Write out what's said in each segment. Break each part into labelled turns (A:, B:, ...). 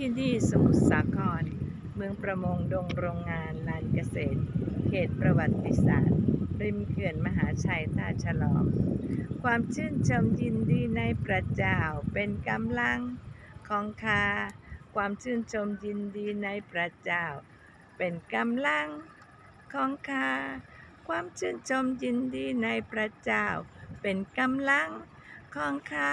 A: ที่นี่สมุทรสาคร เมืองประมงดงโรงงานลานเกษตร เขตประวัติศาสตร์ ริมเขื่อนมหาชัยท่าฉลอม ความชื่นชมยินดีในพระเจ้าเป็นกำลังของข้าความชื่นชมยินดีในพระเจ้า เป็นกำลังของข้าความชื่นชมยินดีในพระเจ้า เป็นกำลังของข้า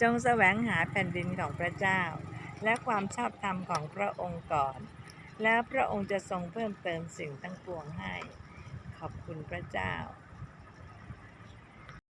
A: จงแสวงหาแผ่นดินของพระเจ้า และความชอบธรรมของพระองค์ก่อน แล้วพระองค์จะทรงเพิ่มเติมสิ่งทั้งปวงให้ ขอบคุณพระเจ้า